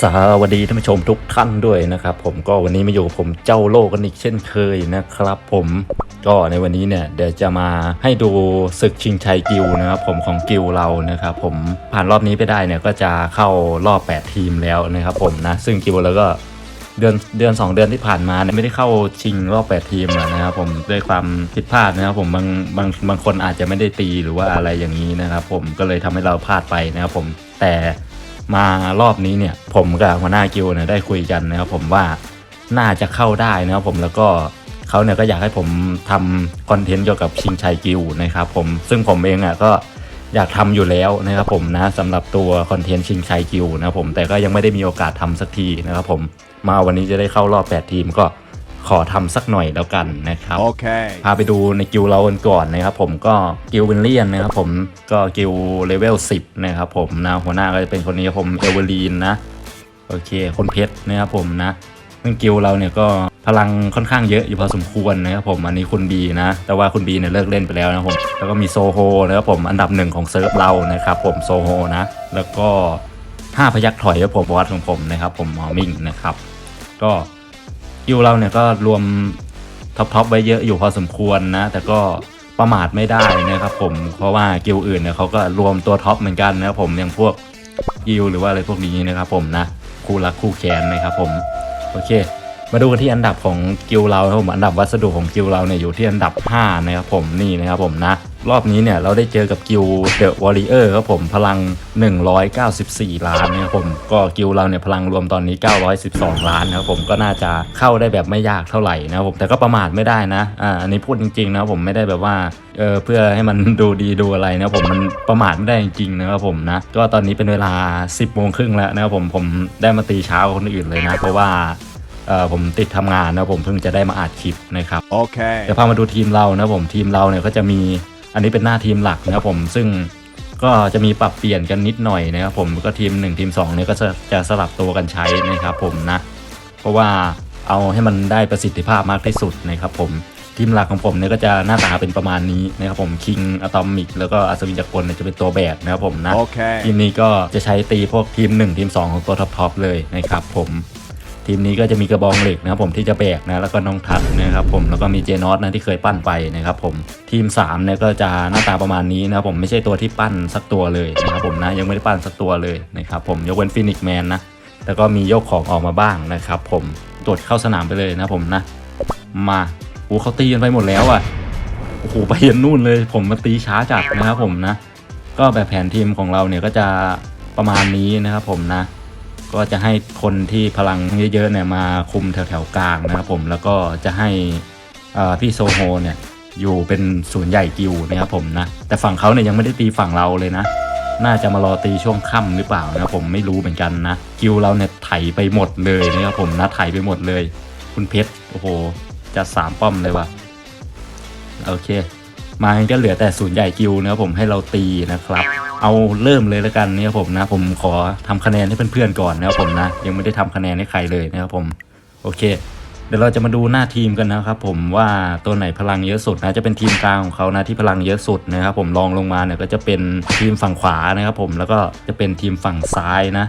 สวัสดีท่านผู้ชมทุกท่านด้วยนะครับผมก็วันนี้มาอยู่กับผมเจ้าโลกกันอีกเช่นเคยนะครับ ผมก็ในวันนี้เนี่ยเดี๋ยวจะมาให้ดูศึกชิงชัยกิลนะครับผมของกิลเรานะครับผมผ่านรอบนี้ไปได้เนี่ยก็จะเข้ารอบ 8 ทีมแล้วนะครับผมนะซึ่งกิลเราก็เดือนเดือน 2 เดือนที่ผ่านมาเนี่ยไม่ได้เข้าชิงรอบ 8 ทีมนะครับผมด้วยความผิดพลาดนะครับผมบางบางบางคนอาจจะไม่ได้ตีหรือว่าอะไรอย่างนี้นะครับผมก็เลยทำให้เราพลาดไปนะครับผมแต่ มารอบนี้เนี่ยผมกับหัวหน้ากิลเนี่ยได้คุยกันนะครับผมว่าน่าจะเข้าได้นะครับผมแล้วก็เขาเนี่ยก็อยากให้ผมทำคอนเทนต์เกี่ยวกับชิงชัยกิลนะครับผมซึ่งผมเองอะก็อยากทำอยู่แล้วนะครับผมนะสำหรับตัวคอนเทนต์ชิงชัยกิลนะครับผมแต่ก็ยังไม่ได้มีโอกาสทำสักทีนะครับผมมาวันนี้จะได้เข้ารอบ 8 ทีมก็ ขอทำสักหน่อยแล้วกันนะครับ Okay. พาไปดูในกิลเรากันก่อนนะครับผมก็กิลเวนเลียนนะครับผมก็กิลเลเวล 10 นะครับผมนะหัวหน้าก็จะเป็นคนนี้ครับผมเอเวอรีนนะ โอเค คนเพชรนะครับผมนะซึ่งกิลเราเนี่ยก็พลังค่อนข้างเยอะอยู่พอสมควรนะครับผมอันนี้คุณบีนะ แต่ว่าคุณบีเนี่ยเลิกเล่นไปแล้วนะครับผมแล้วก็มีโซโฮนะครับผมอันดับหนึ่งของเซิร์ฟเรานะครับผมโซโฮนะ แล้วก็ห้าพยักถอยครับผมวัดของผมนะครับผมหมอมิงนะครับ ก็ กิลเราเนี่ยก็รวมท็อปท็อปไว้เยอะอยู่พอสมควรนะ แต่ก็ประมาทไม่ได้นะครับผมเพราะว่ากิลอื่นเนี่ยเขาก็รวมตัวท็อปเหมือนกันนะครับผมอย่างพวกกิลหรือว่าอะไรพวกนี้นะครับผมนะคู่รักคู่แค้นนะครับผมโอเค มาดูกันที่อันดับของกิลเราครับผมอันดับวัสดุของกิลเราเนี่ยอยู่ที่อันดับ 5 นะครับผมนี่นะครับผมนะ รอบนี้เนี่ยเราได้เจอกับกิลเดอะวอริเออร์ครับผมพลัง 194 ล้านนะครับผมก็กิลเราเนี่ยพลังรวมตอนนี้ 912 ล้านนะครับผมก็น่าจะเข้าได้แบบไม่ยากเท่าไหร่นะครับผมแต่ก็ประมาทไม่ได้นะอ่าอันนี้พูดจริงๆนะครับผมไม่ได้แบบว่าเออเพื่อให้มันดูดีดูอะไรนะครับผมมันประมาทไม่ได้จริงๆนะครับผมนะก็ตอนนี้เป็นเวลา 10โมงครึ่งแล้วนะครับผมผมได้มาตีเช้ากว่าคนอื่นเลยนะเพราะว่าเออผมติดทำงานนะครับผมเพิ่งจะได้มาอัดคลิปนะครับ Okay. เดี๋ยวพามาดูทีมเรานะผมทีมเราเนี่ยก็จะมี อันนี้เป็นหน้าทีมหลักนะครับผมซึ่งก็จะมีปรับเปลี่ยนกันนิดหน่อยนะครับผมก็ทีม 1 ทีม2เนี่ยก็จะจะสลับตัวกันใช้นะครับผมนะ เพราะว่าเอาให้มันได้ประสิทธิภาพมากที่สุดนะครับผมทีมหลักของผมเนี่ยก็จะหน้าตาเป็นประมาณนี้นะครับผมคิงอะตอมิกแล้วก็อัศวินจักรกลเนี่ยจะเป็นตัวแบกนะครับผมนะที Okay. มนี้ก็จะใช้ตีพวกทีม 1 ทีม 2 ของตัวท็อปๆเลยนะครับผม ทีมนี้ก็จะมีกระบองเหล็กนะครับผมที่จะแบกนะแล้วก็น้องทัดนะครับผมแล้วก็มีเจนอสนะที่เคยปั้นไปนะครับผมทีม3เนี่ยก็จะหน้าตาประมาณนี้นะครับผมไม่ใช่ตัวที่ปั้นสักตัวเลยนะครับผมนะยังไม่ได้ปั้นสักตัวเลยนะครับผมยกเว้นฟินิกแมนนะแต่ก็มียกของออกมาบ้างนะครับผมตรวจเข้าสนามไปเลยนะผมนะ มาโอ้เขาตีกันไปหมดแล้วอะโอ้โหไปยันนู่นเลย ผมมาตีช้าจัดนะครับผมนะ ก็แบบแผนทีมของเราเนี่ยก็จะประมาณนี้นะครับผมนะ ก็จะให้คนที่พลังเยอะๆเนี่ยมาคุมแถวๆกลางนะครับผมแล้วก็จะให้พี่โซโฮเนี่ยอยู่เป็นศูนย์ใหญ่กิวนะครับผมนะแต่ฝั่งเขาเนี่ยยังไม่ได้ตีฝั่งเราเลยนะ น่าจะมารอตีช่วงค่ำหรือเปล่านะผมไม่รู้เหมือนกันนะกิวเราเนี่ยไถไปหมดเลยนะครับผมนะไถไปหมดเลย คุณเพชรโอ้โหจะสามป้อมเลยว่ะโอเค มาก็เหลือแต่ศูนย์ใหญ่กิวนะครับผมให้เราตีนะครับ เอาเริ่มเลยแล้วกันนะครับผมนะ ผมขอทำคะแนนให้เพื่อนๆก่อนนะครับผมนะ ยังไม่ได้ทำคะแนนให้ใครเลยนะครับผมโอเค เดี๋ยวเราจะมาดูหน้าทีมกันนะครับผมว่าตัวไหนพลังเยอะสุดนะจะเป็นทีมกลางของเขานะที่พลังเยอะสุดนะครับผมลองลงมาเนี่ยก็จะเป็นทีมฝั่งขวานะครับผมแล้วก็จะเป็นทีมฝั่งซ้ายนะ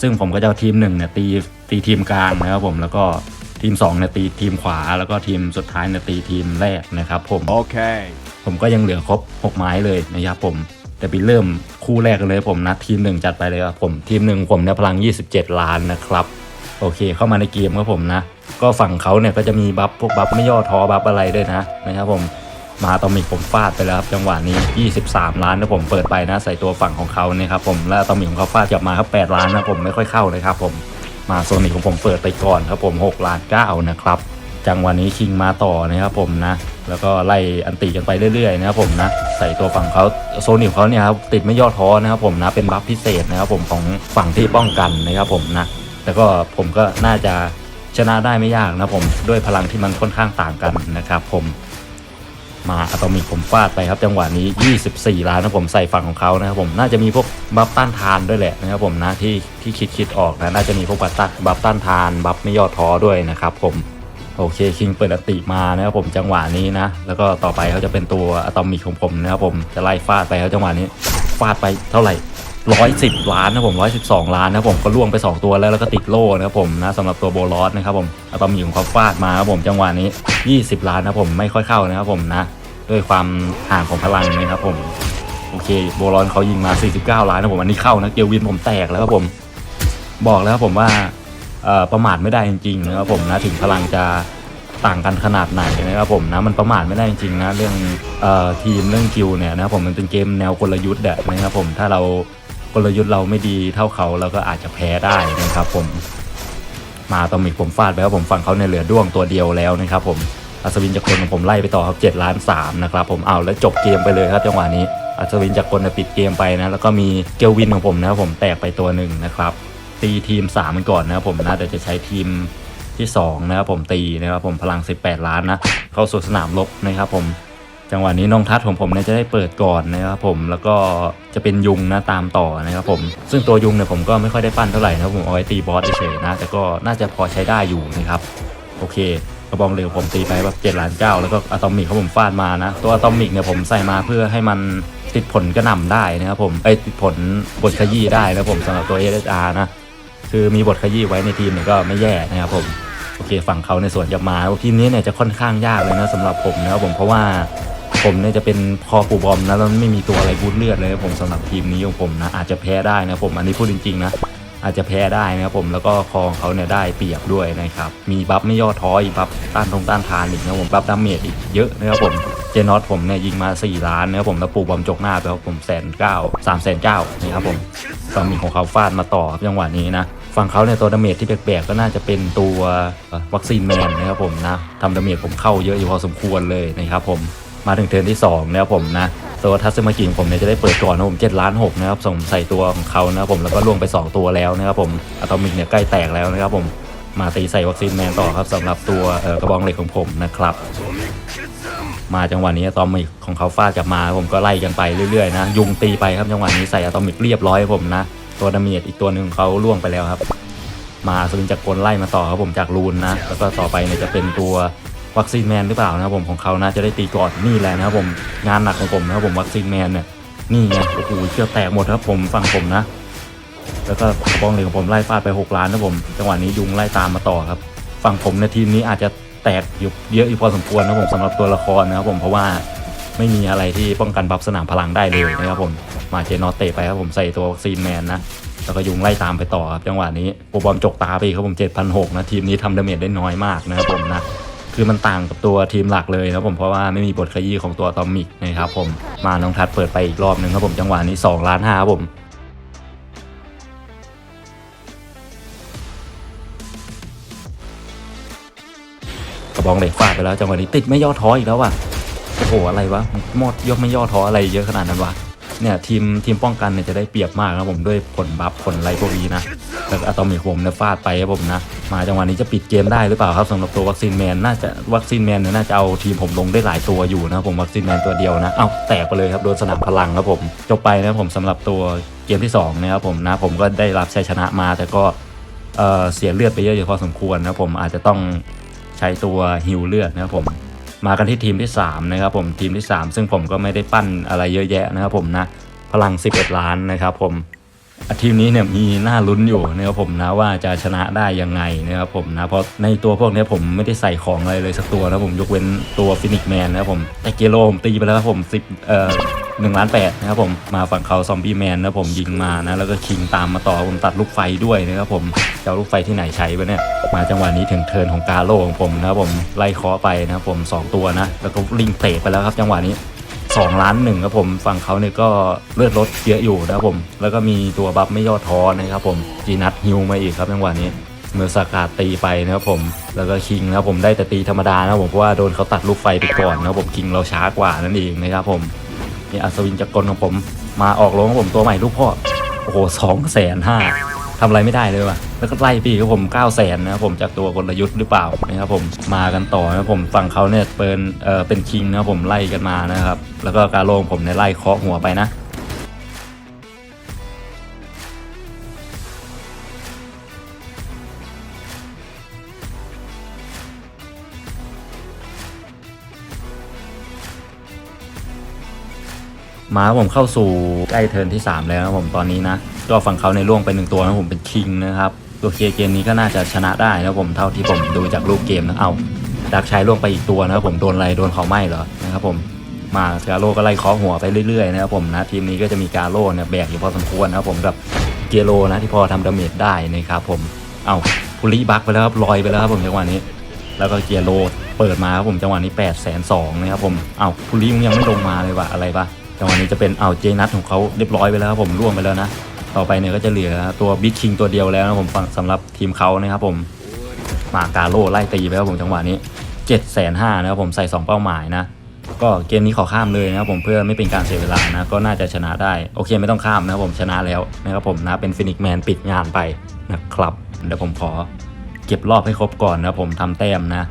ซึ่งผมก็จะเอาทีมหนึ่งเนี่ยตีตีทีมกลางนะครับผมแล้วก็ทีมสองเนี่ยตีทีมขวาแล้วก็ทีมสุดท้ายเนี่ยตีทีมแรกนะครับผม Okay. ผมก็ยังเหลือครบ 6 ไม้เลยนะครับผมแต่ไปเริ่มคู่แรกกันเลยผมนะทีมหนึ่งจัดไปเลยครับผมทีมหนึ่งผมเนี่ยพลัง 27 ล้านนะครับ โอเคเข้ามาในเกมครับผมนะ ก็ฝั่งเขาเนี่ยก็จะมีบัฟพวกบัฟไม่ย่อท้อบัฟอะไรด้วยนะนะครับผมมาตอมิกผมฟาดไปแล้วครับจังหวะนี้ 23 ล้านนะผมเปิดไปนะ ใส่ตัวฝั่งของเขาเนี่ยครับผมแล้วตอมิกของเขาฟาดกลับมาครับ8ล้านนะผมไม่ค่อยเข้าเลยครับผมมาโซนิกของผมเปิดไปก่อนครับผม 6 ล้าน9นะครับ จังหวะนี้คิงมาต่อนะครับผมนะ แล้วก็ไล่อันติกันไปเรื่อยๆนะครับผมนะใส่ตัวฝั่งเขาโซนิกเขาเนี่ยครับติดไม่ย่อท้อนะครับผมนะเป็นบัฟพิเศษนะครับผมของฝั่งที่ป้องกันนะครับผมนะแล้วก็ผมก็น่าจะชนะได้ไม่ยากนะผมด้วยพลังที่มันค่อนข้างต่างกันนะครับผมมาอะตอมิกผมฟาดไปครับ จังหวะนี้ 24 ล้านนะผมใส่ฝั่งของเขานะครับผมน่าจะมีพวกบัฟต้านทานด้วยแหละนะครับผมนะที่ที่คิดคิดออกนะน่าจะมีพวกบัฟต้านบัฟต้านทาน บัฟไม่ย่อท้อด้วยนะครับผม โอเคคิงเปิดอันติมานะครับผมจังหวะนี้นะ แล้วก็ต่อไปเขาจะเป็นตัวอะตอมิกของผมนะครับผมจะไล่ฟาดไปครับจังหวะนี้ฟาดไปเท่าไหร่ร้อยสิบล้านนะผมร้อยสิบสองล้านนะผมก็ล่วงไป 2 ตัวแล้วแล้วก็ติดโล่นะครับผมนะสำหรับตัวโบลอสนะครับผมอะตอมมีของเขาฟาดมาครับผมจังหวะนี้ 20 ล้านนะผมไม่ค่อยเข้านะครับผมนะด้วยความห่างของพลังนะครับผมโอเคโบลอนเขายิงมา 49 ล้านนะผมอันนี้เข้านะเกลวินผมแตกแล้วครับผม บอกแล้วครับผมว่า ประมาทไม่ได้จริงๆนะครับผมนะถึงพลังจะต่างกันขนาดไหนนะครับผมนะมันประมาทไม่ได้จริงๆนะเรื่องออทีมเรื่องคิวเนี่ยนะครับผมมันเป็นเกมแนวกลยุทธ์อะนะครับผมถ้าเรากลยุทธ์เราไม่ดีเท่าเขาเราก็อาจจะแพ้ได้นะครับผมมาตอมิกผมฟาดไปครับผมฝั่งเขาเนี่ยเหลือด้วงตัวเดียวแล้วนะครับผมอัศวินจากคนของผมไล่ไปต่อครับ7ล้าน3นะครับผมเอาแล้วจบเกมไปเลยครับจังหวะนี้อัศวินจากคนเนี่ยปิดเกมไปนะแล้วก็มีเกลวินของผมนะครับผมแตกไปตัวหนึ่งนะครับ ตีทีม3มันก่อนนะครับผมนะแต่จะใช้ทีมที่ 2 นะครับผมตีนะครับผมพลัง 18 ล้านนะเข้าสู่สนามรบนะครับผมจังหวะนี้น้องทัศน์ของผมเนี่ยจะได้เปิดก่อนนะครับผมแล้วก็จะเป็นยุงนะตามต่อนะครับผม ซึ่งตัวยุงเนี่ยผมก็ไม่ค่อยได้ปั้นเท่าไหร่นะครับผมเอาไว้ตีบอสเฉยๆนะแต่ก็น่าจะพอใช้ได้อยู่นะครับโอเคกระบองเหลวผมตีไปแบบเจ็ดล้านเก้าแล้วก็อะตอมิกเขาผมฟาดมานะ ตัวอะตอมิกเนี่ยผมใส่มาเพื่อให้มันติดผลกระหน่ำได้นะครับผมไอติดผลบทขยี้ได้นะผมสำหรับตัว SSR นะ คือมีบทขยี้ไว้ในทีมเนี่ยก็ไม่แย่นะครับผมโอเคฝั่งเขาในส่วนจะมาทีมนี้เนี่ยจะค่อนข้างยากเลยนะสำหรับผมนะครับผมเพราะว่าผมเนี่ยจะเป็นพอปูบอมนะแล้วไม่มีตัวอะไรบูทเลือดเลยนะผมสำหรับทีมนี้ของผมนะอาจจะแพ้ได้นะผมอันนี้พูดจริงๆนะอาจจะแพ้ได้นะครับผมแล้วก็คองเขาเนี่ยได้เปรียบด้วยนะครับมีบัฟไม่ย่อท้ออีกบัฟต้านทงต้านทานอีกนะผมบัฟดาเมจอีกเยอะนะครับผมเจนอตผมเนี่ยยิงมา 4 ล้านนะครับผมแล้วปูบอมจกหน้าไปครับผมแสนเก้าสามแสนเก้านี่ครับผมสามีของเขาฟาดมาต่อจังหวะนี้นะ ฝั่งเขาเนี่ยตัวดาเมจที่แปลกๆก็น่าจะเป็นตัววัคซีนแมนนะครับผมนะทำดาเมจผมเข้าเยอะอยู่พอสมควรเลยนะครับผมมาถึงเทิร์นที่2นะครับผมนะตัวทัศมากิของผมเนี่ยจะได้เปิดก่อนนะผม7ล้าน6นะครับส่งใส่ตัวของเขานะครับผมแล้วก็ล่วงไป 2 ตัวแล้วนะครับผมอะตอมิกเนี่ยใกล้แตกแล้วนะครับผมมาตีใส่วัคซีนแมนต่อครับสำหรับตัวกระบองเหล็กของผมนะครับมาจังหวะนี้อะตอมิกของเขาฟาดกลับมาผมก็ไล่กันไปเรื่อยๆนะยุงตีไปครับจังหวะนี้ใส่อะตอมิกเรียบร้อยครับผมนะ ตัวดาเมจอีกตัวหนึ่งเขาล่วงไปแล้วครับ มาสวินจากกลไล่มาต่อครับผมจากรูนนะ แล้วก็ต่อไปเนี่ยจะเป็นตัววัคซีนแมนหรือเปล่านะครับผมของเขานะจะได้ตีก่อนนี่แหละนะครับผมงานหนักของผมนะครับผมวัคซีนแมนเนี่ยนี่ไงโอ้โหเชือกแตกหมดครับผมฝั่งผมนะ แล้วก็กระบองเหล็กของผมไล่ฟาดไป6ล้านนะผมจังหวะนี้ยุงไล่ตามมาต่อครับ ฝั่งผมในทีมนี้อาจจะแตกอยู่เยอะอยู่พอสมควรนะผมสำหรับตัวละครนะครับผมเพราะว่า ไม่มีอะไรที่ป้องกันบัฟสนามพลังได้เลยนะครับผมมาเจนอตเตะไปครับผมใส่ตัววัคซีนแมนนะแล้วก็ยุงไล่ตามไปต่อครับจังหวะนี้โปบอมจกตาไปอีกครับผม7,600นะทีมนี้ทำดาเมจได้น้อยมากนะครับผมนะคือมันต่างกับตัวทีมหลักเลยนะครับผมเพราะว่าไม่มีบทขยี้ของตัวตอมิกนะครับผมมาน้องทัดเปิดไปอีกรอบหนึ่งครับผมจังหวะนี้2ล้านห้าครับผมกระบองเหล็กฟาดไปแล้วจังหวะนี้ติดไม่ย่อท้ออีกแล้วว่ะ โอ้โหอะไรวะมอดยกไม่ย่อท้ออะไรเยอะขนาดนั้นวะเนี่ยทีมทีมป้องกันเนี่ยจะได้เปรียบมากนะผมด้วยผลบัฟผลอะไรพวกนี้นะแล้วอะตอมิกผมเนี่ยฟาดไปครับผมนะมาจังหวะนี้จะปิดเกมได้หรือเปล่าครับสำหรับตัววัคซีนแมนน่าจะวัคซีนแมนเนี่ยน่าจะเอาทีมผมลงได้หลายตัวอยู่นะผมวัคซีนแมนตัวเดียวนะเอาแตกไปเลยครับโดนสนามพลังครับผมจบไปนะครับผมสำหรับตัวเกมที่สองนะครับผมนะผมก็ได้รับชัยชนะมาแต่ก็เออเสียเลือดไปเยอะอยู่พอสมควรนะผมอาจจะต้องใช้ตัวฮิวเลือดนะครับผม มากันที่ทีมที่3นะครับผมทีมที่ 3 ซึ่งผมก็ไม่ได้ปั้นอะไรเยอะแยะนะครับผมนะพลัง 11 ล้านนะครับผมทีมนี้เนี่ยมีหน้าลุ้นอยู่นะครับผมนะว่าจะชนะได้ยังไงนะครับผมนะเพราะในตัวพวกนี้ผมไม่ได้ใส่ของอะไรเลยสักตัวนะผมยกเว้นตัวฟินิกแมนนะครับผมแต่เกโลผมตีไปแล้วครับผม10เอ่อ หนึ่งล้านแปดนะครับผมมาฝั่งเขาซอมบี้แมนนะผมยิงมานะแล้วก็คิงตามมาต่อผมตัดลูกไฟด้วยนะครับผมจะเอาลูกไฟที่ไหนใช้ไปเนี่ยมาจังหวะนี้ถึงเทินของกาโลของผมนะครับผมไล่เคาะไปนะครับผมสองตัวนะแล้วก็ลิงเตะไปแล้วครับจังหวะนี้2ล้านหนึ่งครับผมฝั่งเขาเนี่ยก็เลือดลดเยอะอยู่นะครับผม แล้วก็มีตัวบัฟไม่ย่อท้อนะครับผมจีนัทฮิวมาอีกครับจังหวะนี้เมื่อสกาดตีไปนะครับผมแล้วก็คิงนะครับผมได้แต่ตีธรรมดานะครับผมเพราะว่าโดนเขาตัดลูกไฟไปก่อนนะครับผมคิงเราช้ากว่านั่นเองนะครับผม นี่อัศวินจักรกลของผมมาออกลงของผมตัวใหม่ลูกพ่อ โอ้โหสองแสนห้าทำอะไรไม่ได้เลยว่ะ แล้วก็ไล่ปีครับผม9 0 0แสนนะครับผมจากตัวกลยุทธ์หรือเปล่านะครับผมมากันต่อนะผมฝั่งเขาเนี่ยเป็นเออเป็นคิงนะครับผมไล่กันมานะครับ แล้วก็การโลงผมในไล่เคาะหัวไปนะ มาผมเข้าสู่ใกล้เทิร์นที่ 3 แล้วนะผมตอนนี้นะ ก็ฝั่งเขาในร่วงไปหนึ่งตัวนะผมเป็นคิงนะครับโอเคเกมนี้ก็น่าจะชนะได้นะผมเท่าที่ผมดูจากรูปเกมนะเอาดักชายร่วงไปอีกตัวนะครับผมโดนอะไรโดนเขาไหม้เหรอนะครับผมมากาโร่ก็ไล่เคาะหัวไปเรื่อยๆนะครับผมนะทีมนี้ก็จะมีกาโร่เนี่ยแบกอยู่พอสมควรนะครับผมกับเกโรนะที่พอทำดาเมจได้นะครับผมเอาพุลิบักไปแล้วครับลอยไปแล้วครับผมจังหวะนี้ แล้วก็เกียร์โรเปิดมาครับผมจังหวะนี้8ปดแสนสองนะครับผมเอา้าพุลิมึงยังไม่ลงมาเลยว่ะอะไรปะ จังหวะนี้จะเป็นเอาเจนัทของเขาเรียบร้อยไปแล้วครับผมล่วงไปแล้วนะต่อไปเนี่ยก็จะเหลือตัวบิ๊กคิงตัวเดียวแล้วนะผมฝั่งสำหรับทีมเขานะครับผมมากาโร่ไล่ตีไปครับผมจังหวะนี้7จ็ดแสนห้านะครับผมใส่ 2 เป้าหมายนะก็เกมนี้ขอข้ามเลยนะครับผมเพื่อไม่เป็นการเสียเวลานะก็น่าจะชนะได้โอเคไม่ต้องข้ามนะครับผมชนะแล้วนะครับผมนะเป็นฟินิกแมนปิดงานไปนะครับเดี๋ยวผมขอเก็บรอบให้ครบก่อนนะผมทำแต้มนะ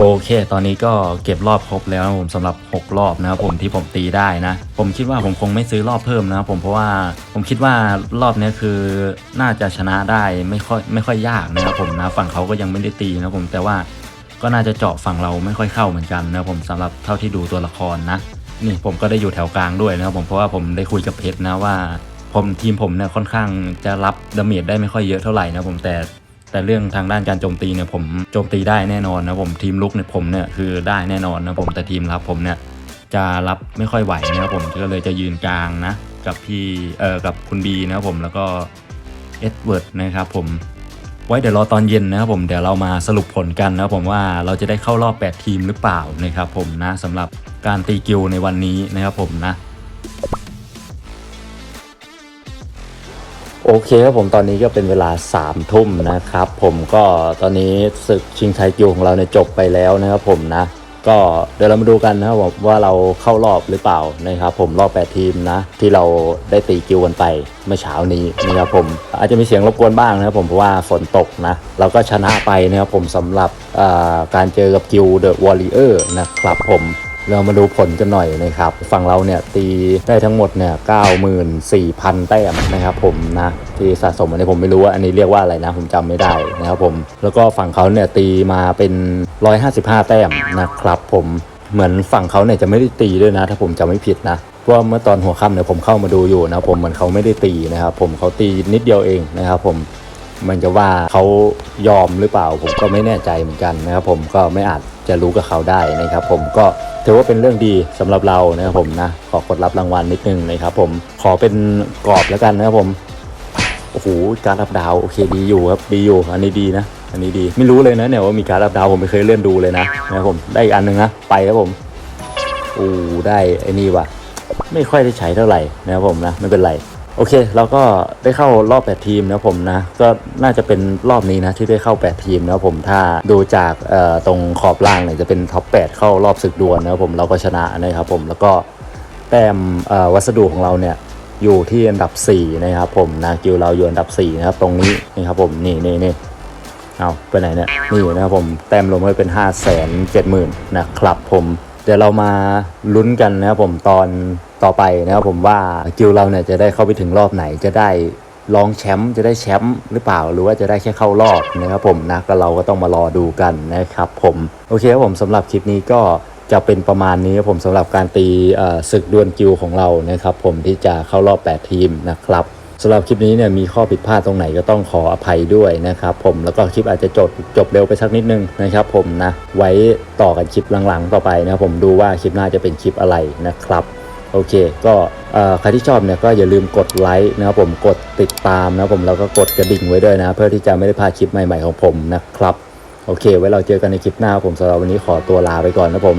โอเค ตอนนี้ก็เก็บรอบครบแล้วนะผมสำหรับ 6 รอบนะครับผมที่ผมตีได้นะ ผมคิดว่าผมคงไม่ซื้อรอบเพิ่มนะครับผมเพราะว่าผมคิดว่ารอบนี้คือน่าจะชนะได้ไม่ค่อยไม่ค่อยยากนะครับผมนะฝั่งเขาก็ยังไม่ได้ตีนะผมแต่ว่าก็น่าจะเจาะฝั่งเราไม่ค่อยเข้าเหมือนกันนะผมสำหรับเท่าที่ดูตัวละครนะนี่ผมก็ได้อยู่แถวกลางด้วยนะครับผมเพราะว่าผมได้คุยกับเพชรนะว่าผมทีมผมเนี่ยค่อนข้างจะรับดาเมจได้ไม่ค่อยเยอะเท่าไหร่นะผมแต่ แต่เรื่องทางด้านการโจมตีเนี่ยผมโจมตีได้แน่นอนนะผมทีมลุกเนี่ยผมเนี่ยคือได้แน่นอนนะผมแต่ทีมรับผมเนี่ยจะรับไม่ค่อยไหวนะครับผมก็เลยจะยืนกลางนะกับพี่เอ่อกับคุณบีนะครับผมแล้วก็เอ็ดเวิร์ดนะครับผมไว้เดี๋ยวรอตอนเย็นนะครับผมเดี๋ยวเรามาสรุปผลกันนะครับผมว่าเราจะได้เข้ารอบ 8 ทีมหรือเปล่านะครับผมนะสำหรับการตีกิลในวันนี้นะครับผมนะ โอเคครับผมตอนนี้ก็เป็นเวลา3ามทุ่มนะครับ ผมก็ตอนนี้ศึกชิงชัยกิวของเราเนี่ยจบไปแล้วนะครับผมนะ ก็เดี๋ยวเรามาดูกันนะครับว่าเราเข้ารอบหรือเปล่านะครับ ผมรอบ8ทีมนะ ที่เราได้ตีกิวกันไปเมื่อเช้านี้นะครับผมอาจจะมีเสียงรบกวนบ้างนะครับผมเพราะว่าฝนตกนะ เราก็ชนะไปนะครับผมสำหรับการเจอกับกิวเดอะวอลเลเยอร์นะครับผม เรามาดูผลกันหน่อยนะครับ ฝั่งเราเนี่ยตีได้ทั้งหมดเนี่ย94,000แต้มนะครับผมนะที่สะสมอันนี้ผมไม่รู้ว่าอันนี้เรียกว่าอะไรนะผมจำไม่ได้นะครับผมแล้วก็ฝั่งเขาเนี่ยตีมาเป็น155แต้มนะครับผมเหมือนฝั่งเขาเนี่ยจะไม่ได้ตีด้วยนะ ถ้าผมจำไม่ผิดนะเพราะว่าเมื่อตอนหัวค่ำเนี่ยผมเข้ามาดูอยู่นะผมเหมือนเขาไม่ได้ตีนะครับผมเขาตีนิดเดียวเองนะครับผมมันจะว่าเขายอมหรือเปล่า ผมก็ไม่แน่ใจเหมือนกันนะครับผมก็ไม่อาจจะรู้กับเขาได้นะครับผมก็ ถือว่าเป็นเรื่องดีสำหรับเรานะครับผมนะขอกดรับรางวัลนิดนึงเลยครับผมขอเป็นกรอบแล้วกันนะครับผมโอ้โหการรับดาวโอเคดีอยู่ครับดีอยู่อันนี้ดีนะ อันนี้ดีไม่รู้เลยนะเนี่ยว่ามีการรับดาวผมไม่เคยเลื่อนดูเลยนะนะครับผมได้อีกอันหนึ่งนะไปครับผมโอ้ได้ไอ้นี่ว่ะไม่ค่อยได้ใช้เท่าไหร่นะครับผมนะไม่เป็นไร โอเค เราก็ได้เข้ารอบ 8 ทีมนะผมนะ ก็น่าจะเป็นรอบนี้นะที่ได้เข้า 8 ทีมนะผมถ้าดูจากตรงขอบล่างเนี่ยจะเป็นท็อป 8 เข้ารอบศึกดวลนะผมเราก็ชนะนะครับผมแล้วก็แต้มวัสดุของเราเนี่ยอยู่ที่อันดับ 4 นะครับผมนะกิวเราอยู่อันดับ 4 นะครับ ตรงนี้นี่ครับผมนี่นี่นี่เอาไปไหนเนี่ยนี่นะครับผมแต้มรวมไว้เป็น 5 7 0 0 0 0นะครับผม ดี๋ยวเรามาลุ้นกันนะครับผมตอนต่อไปนะครับผมว่ากิลเราเนี่ยจะได้เข้าไปถึงรอบไหนจะได้รองแชมป์จะได้แชมป์หรือเปล่าหรือว่าจะได้แค่เข้ารอบนะครับผมนะก็เราก็ต้องมารอดูกันนะครับผมโอเคครับผมสำหรับคลิปนี้ก็จะเป็นประมาณนี้ครับผมสำหรับการตีศึกดวลกิลของเรานะครับผมที่จะเข้ารอบ 8 ทีมนะครับ สำหรับคลิปนี้เนี่ยมีข้อผิดพลาดตรงไหนก็ต้องขออภัยด้วยนะครับผมแล้วก็คลิปอาจจะจบจบเร็วไปสักนิดนึงนะครับผมนะไว้ต่อกันคลิปหลังๆ ต่อไปนะครับผมดูว่าคลิปหน้าจะเป็นคลิปอะไรนะครับโอเค ก็ใครที่ชอบเนี่ยก็อย่าลืมกดไลค์นะครับผมกดติดตามนะครับผมแล้วก็กดกระดิ่งไว้ด้วยนะ เพื่อที่จะไม่ได้พลาดคลิปใหม่ๆของผมนะครับ โอเค ไว้เราเจอกันในคลิปหน้าผมสำหรับวันนี้ขอตัวลาไปก่อนนะครับผม